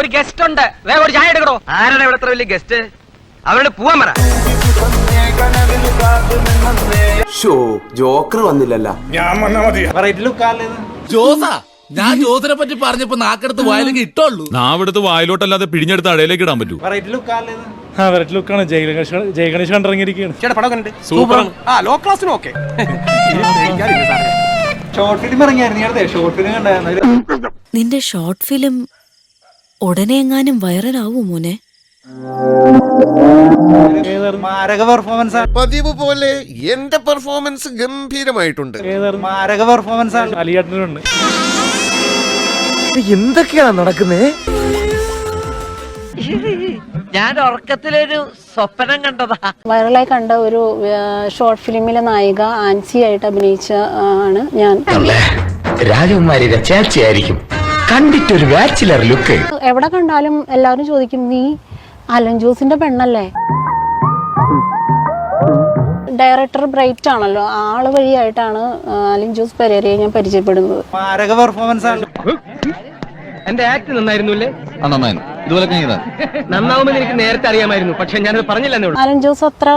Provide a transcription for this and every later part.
ഒരു ഗസ്റ്റ് ഉണ്ട്. വേറെ ഒരു ചായ എടുക്കണോ ആരാണ് ഇവിടെ വലിയ ഗസ്റ്റ് അവരോട് പോവാൻ പറ. Show Joker വന്നില്ലല്ല. ജോസാ ഞാൻ ജോസിനെ പറ്റി പറഞ്ഞപ്പോ നാക്കെടുത്ത് വായിലേക്ക് ഇട്ടോളൂ. നാവിടുത്തെ വായിലോട്ടല്ലാതെ പിഴിഞ്ഞെടുത്ത് അടയിലേക്ക് ഇടാൻ പറ്റൂ. ആ വെറൈറ്റി ലുക്കാണ് ജയ ഗണേഷ് ജയ ഗണേഷ് കണ്ടിറങ്ങിയിരിക്കുകയാണ്. ചേട്ടാ പടം കണ്ടിട്ട്. സൂപ്പർ. ആ ലോ ക്ലാസ്സിനും ഓക്കെ. ഷോർട്ട് ഫിലിം ഇറങ്ങിയായിരുന്നു. ഈ അടുത്ത് ഷോർട്ട് ഫിലിം കണ്ടായിരുന്നു. നിന്റെ ഷോർട്ട് ഫിലിം ഉടനെ എങ്ങാനും വൈറലാവൂ മോനെ? മാരക പെർഫോമൻസ് ആണ്. പതിവ് പോലെ എന്റെ പെർഫോമൻസ് ഗംഭീരമായിട്ടുണ്ട്. മാരക പെർഫോമൻസ് ആണ്. അലിയേട്ടനുണ്ട്. എന്തൊക്കെയാണ് നടക്കുന്നേ? ഞാൻ ഉറക്കത്തിലൊരു സ്വപ്നം കണ്ടതാ. വൈറലായി കണ്ട ഒരു ഷോർട്ട് ഫിലിമിലെ നായിക ആൻസി ആയിട്ട് അഭിനയിച്ച ആണ് ഞാൻ. രാജകുമാരിയുടെ ചേച്ചിയായിരിക്കും. കണ്ടിട്ടൊരു ബാച്ചിലർ ലുക്ക് എവിടെ കണ്ടാലും എല്ലാവരും ചോദിക്കും നീ അലൻ ജോസിന്റെ പെണ്ണല്ലേ? ഡയറക്ടർ ബ്രൈറ്റ് ആണല്ലോ. ആൾ വഴിയായിട്ടാണ് അലൻ ജോസ് പെരേരയെ ഞാൻ പരിചയപ്പെടുന്നത്. മാരക പെർഫോമൻസ് ആണ്. എന്റെ ആക്ട് നന്നായിരുന്നുല്ലേ? നന്നായിരുന്നു. ഇതുപോലെ നന്നാവുമെന്ന് എനിക്ക് നേരത്തെ അറിയാമായിരുന്നു പക്ഷെ ഞാനത് പറഞ്ഞില്ല അലൻ ജോസ് അത്ര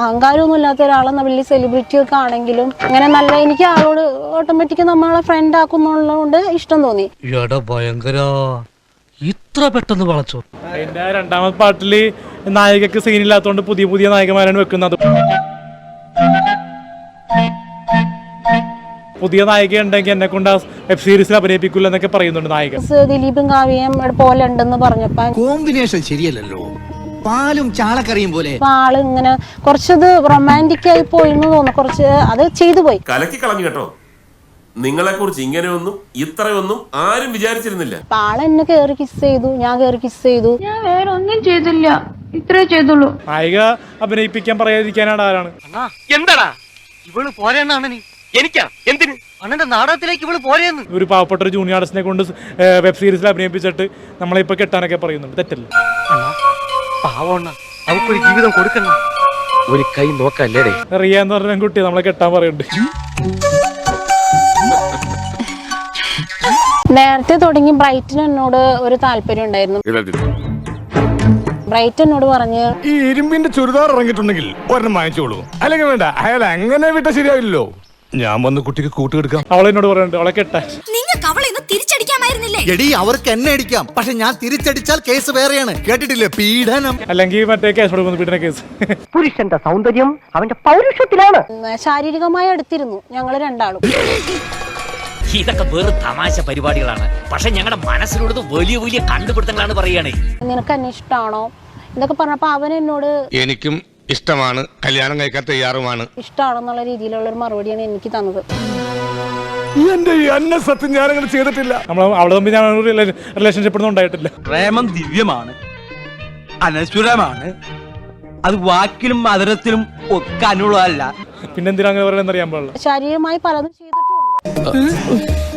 അഹങ്കാരമൊന്നും ഇല്ലാത്ത ഒരാളെന്ന വലിയ സെലിബ്രിറ്റി ഒക്കെ ആണെങ്കിലും അങ്ങനെ നല്ല എനിക്ക് ആളോട് ഓട്ടോമാറ്റിക് നമ്മളെ ഫ്രണ്ട് ആക്കുന്നുള്ളതുകൊണ്ട് ഇഷ്ടം തോന്നി. എടാ ഭയങ്കര. ഇത്ര പെട്ടെന്ന് വളച്ചോ. അതിന്റെ രണ്ടാമത്തെ പാട്ടിൽ നായികക്ക് സീനില്ലാത്തതുകൊണ്ട് പുതിയ പുതിയ നായകന്മാരാണ് വെക്കുന്നത്. പുതിയ നായിക ഉണ്ടെങ്കിൽ എന്നെ കൊണ്ട് വെബ് സീരീസിൽ അഭിനയിപ്പിക്കില്ല എന്നൊക്കെ പറയുന്നുണ്ട് നായിക. സ് ദിലീപും കാവ്യം പോലെ ഉണ്ടെന്ന് പറഞ്ഞപ്പോ കോമ്പിനേഷൻ ശരിയല്ലല്ലോ. പാലും ചാളക്കറിയും പോലെ. ആൾ ഇങ്ങനെ കുറച്ചത് റൊമാന്റിക് ആയി പോയി എന്ന് തോന്നുന്നു. കുറച്ച് അത് ചെയ്തു പോയി. കലക്കി കളഞ്ഞു കേട്ടോ. നിങ്ങളെ കുറിച്ച് ഇങ്ങനെയൊന്നും ഇത്രയൊന്നും ആരും വിചാരിച്ചിരുന്നില്ല. ആൾ എന്നെ കേറി കിസ് ചെയ്തു. ഞാൻ കേറി കിസ് ചെയ്തു. ഞാൻ വേറെ ഒന്നും ചെയ്തില്ല. ഇത്രേ ചെയ്തുള്ളൂ. നായിക അഭിനയിപ്പിക്കാൻ പറയാതിരിക്കാനാണ് ആരാണ്? എന്താടാ? ഇവൾ പോരെന്നാണ് നീ? എനിക്കാ? എന്തിന്? അണ്ണന്റെ നാടകത്തിലേക്ക് ഇവൾ പോരെയെന്ന് ഒരു പാവപ്പെട്ട ഒരു ജൂനിയർ ആർട്ടിസ്റ്റിനെ കൊണ്ട് വെബ് സീരീസിൽ അഭിനയിപ്പിച്ചിട്ട് നമ്മളെ ഇപ്പൊ കെട്ടാനൊക്കെ പറയുന്നുണ്ട്. തെറ്റല്ല. പാവണ്ണ അവക്കൊരു ജീവിതം കൊടുക്കണം ഒരു കൈ നോക്കല്ലേ റിയ എന്ന് പറഞ്ഞ കുട്ടി നമ്മളെ കെട്ടാൻ പറയുന്നുണ്ട്. നേരത്തെ തുടങ്ങി ബ്രൈറ്റിന് എന്നോട് ഒരു താല്പര്യം ഉണ്ടായിരുന്നു. ബ്രൈറ്റ് എന്നോട് പറഞ്ഞ് ഈ ഇരുമ്പിന്റെ ചുരിദാർ ഇറങ്ങിയിട്ടുണ്ടെങ്കിൽ ഒരെണ്ണം വാങ്ങിച്ചോളൂ. അല്ലെങ്കിൽ വേണ്ട അയാൾ അങ്ങനെ വിട്ട ശരിയാവില്ലല്ലോ. ഞാൻ വന്ന് കുട്ടിക്ക് കൂട്ടുകെടുക്കാം അവളെന്നോട് പറയുന്നുണ്ട് അവളെ കെട്ടാൻ. നിങ്ങൾക്ക് അവളെ ഇന്ന് തിരിച്ചടിക്കാമായിരുന്നില്ലേ? എടി അവർക്ക് എന്നെ അടിക്കാം. പക്ഷെ ഞാൻ തിരിച്ചടിച്ചാൽ കേസ് വേറെയാണ്. കേട്ടിട്ടില്ലേ? പീഡനം. അല്ലെങ്കിൽ മറ്റേ കേസ് കൊടുക്കുന്നു പീഡന കേസ്. പുരുഷന്റെ സൗന്ദര്യം അവന്റെ പൗരുഷത്തിലാണ്. ശാരീരികമായി അടുത്തിരുന്നു. ഞങ്ങൾ രണ്ടാളും. ഇതൊക്കെ വെറും തമാശ പരിപാടികളാണ്. പക്ഷെ ഞങ്ങളുടെ മനസ്സിലുള്ളത് വലിയ വലിയ കണ്ടുപിടുത്തങ്ങളാണ് പറയുകയാണേ. നിനക്ക് എന്നെ ഇഷ്ടമാണോ ഇതൊക്കെ പറഞ്ഞപ്പോ അവൻ എന്നോട് എനിക്കും ഇഷ്ടമാണ്. കല്യാണം കഴിക്കാൻ തയ്യാറുമാണ്. ഇഷ്ടമാണെന്നുള്ള രീതിയിലുള്ള ഒരു മറുപടിയാണ് എനിക്ക് തന്നത്. എന്റെ ഈ അന്ന സത്യം ഞാനങ്ങനെ ചെയ്തിട്ടില്ല. നമ്മൾ അവളെ തമ്മിൽ ഞാൻ റിലേഷൻഷിപ്പ് ഒന്നും ഉണ്ടായിട്ടില്ല. പ്രേമം ദിവ്യമാണ്. അനശ്വരമാണ്. അത് വാക്കിലും മധുരത്തിലും ഒക്കെ അനുള്ളതല്ല പിന്നെ എന്തിനാ അങ്ങനെ പറയുന്നത് അറിയാൻ പാടില്ല. ശാരീരികമായി പലതും ചെയ്തിട്ടുമുണ്ട്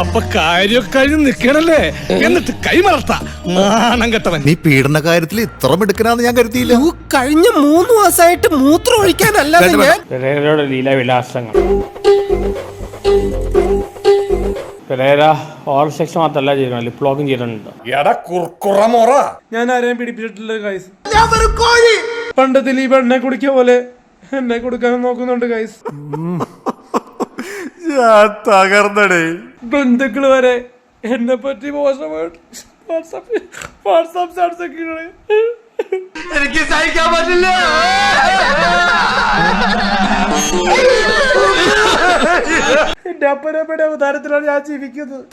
അപ്പൊ കാര്യം കഴിഞ്ഞ് നിക്കണല്ലേ? എന്നിട്ട് കൈമറത്ത നാണം കെട്ടവൻ. നീ പീഡന കാര്യത്തിൽ ഇത്ര മിടുക്കനാന്ന് ഞാൻ കരുതിയില്ല. കഴിഞ്ഞ മൂന്ന് മാസമായിട്ട് മൂത്രം ഒഴിക്കാനല്ലാതെ ഞാൻ പെരേരയുടെ ലീലാവിലാസങ്ങൾ. പെരേര ഓറൽ സെക്സ് മാത്രമല്ല ചെയ്യുന്നത് ലിപ് ലോഗും ചെയ്തിട്ടുണ്ട് എടാ കുർക്കുറ മൊറ. ഞാൻ ആരെയും പിടിപ്പിച്ചിട്ടില്ല ഗൈസ് പണ്ട് ദിലീപ് എന്നെ കുടിക്കുക പോലെ എന്നെ കൊടുക്കാൻ നോക്കുന്നുണ്ട് ഗൈസ് തകർന്നടേ ബന്ധുക്കൾ വരെ എന്നെ പറ്റി മോശമായിട്ട് വാട്സാപ്പ് വാട്സാപ്പ് സ്റ്റാറ്റസ് ഒക്കെ ഇടണേ. എനിക്ക് സഹിക്കാൻ പറ്റില്ല എന്റെ അപ്പനമ്മയുടെ അവതാരത്തിലാണ് ഞാൻ ജീവിക്കുന്നത്.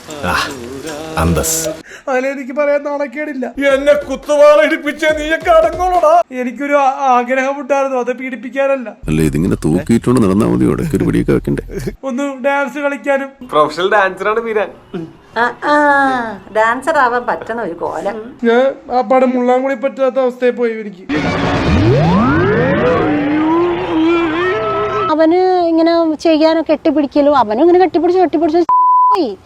അതിലെനിക്ക് പറയാൻ നാണക്കേടില്ല. എന്നെ കുത്തുവാള ഇടിപ്പിച്ച നീയൊക്കെ അടങ്ങോളടാ എനിക്കൊരു ആഗ്രഹം ഉണ്ടായിരുന്നു അത് പീഡിപ്പിക്കാനല്ല. അല്ല ഇതിങ്ങനെ തൂക്കിയിട്ടുണ്ട് നടന്നാ മതി ഒരു പിടിയൊക്കെ വെക്കണ്ടേ? ഒന്ന് ഡാൻസ് കളിക്കാനും. പ്രൊഫഷണൽ ഡാൻസറാണ് മീരാൻ ഡാൻസർ ആവാൻ പറ്റണ ഒരു കോലം. ഞാൻ ആ പടം മുള്ളാൻ കൂടി പറ്റാത്ത അവസ്ഥയിൽ പോയി എനിക്ക്. അവന് ഇങ്ങനെ ചെയ്യാനോ കെട്ടിപ്പിടിക്കലോ. അവനും ഇങ്ങനെ കെട്ടിപ്പിടിച്ച് കെട്ടിപ്പിടിച്ച് പോയി.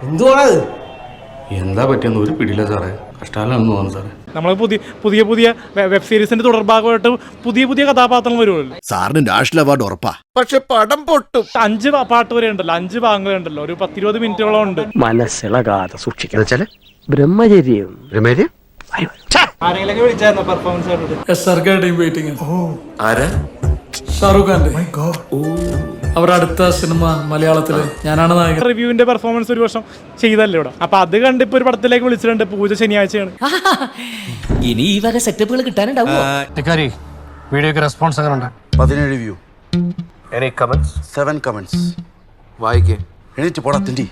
എന്താ പറ്റിയെന്ന് ഒരു പിടിയില്ല സാറേ. കഷ്ടാലാണെന്ന് തോന്നുന്നു സാറേ. നമ്മൾ പുതിയ പുതിയ പുതിയ വെബ് സീരീസിന്റെ തുടർഭാഗമായിട്ട് പുതിയ പുതിയ കഥാപാത്രങ്ങൾ വരുമല്ലോ. സാറിന് നാഷണൽ അവാർഡ് ഉറപ്പാ. പക്ഷെ പടം പൊട്ടും. അഞ്ച് പാട്ട് വരെ ഉണ്ടല്ലോ. അഞ്ച് ഭാഗങ്ങൾ ഉണ്ടല്ലോ. ഒരു പത്തിരുപത് മിനിറ്റോളം ഉണ്ട്. മനസ്സിളകാതെ സൂക്ഷിക്കണം. വെച്ചാൽ ബ്രഹ്മചര്യം. ബ്രഹ്മചര്യം? ആരെങ്കിലും വിളിച്ചായിരുന്നു പെർഫോമൻസ് കണ്ടിട്ട്? ഷാറുഖ് ഖാന്റെ. അവരുടെ അടുത്ത സിനിമ മലയാളത്തിൽ ഞാനാണ് നായകൻ. റിവ്യൂവിന്റെ പെർഫോമൻസ് ഒരു വർഷം ചെയ്തല്ലേ ഇവിടെ? അപ്പൊ അത് കണ്ട് ഇപ്പൊ ഒരു പടത്തിലേക്ക് വിളിച്ചിട്ടുണ്ട്. പൂജ ശനിയാഴ്ചയാണ്. ഇനി ഈ വക സെറ്റപ്പുകൾ കിട്ടാനുണ്ടാവും വീഡിയോക്ക് റെസ്പോൺസ് എങ്ങനെ ഉണ്ട്. പതിനേഴ് view any comments seven comments വായിക്കേ. എണീറ്റ് പോടാ തിണ്ടി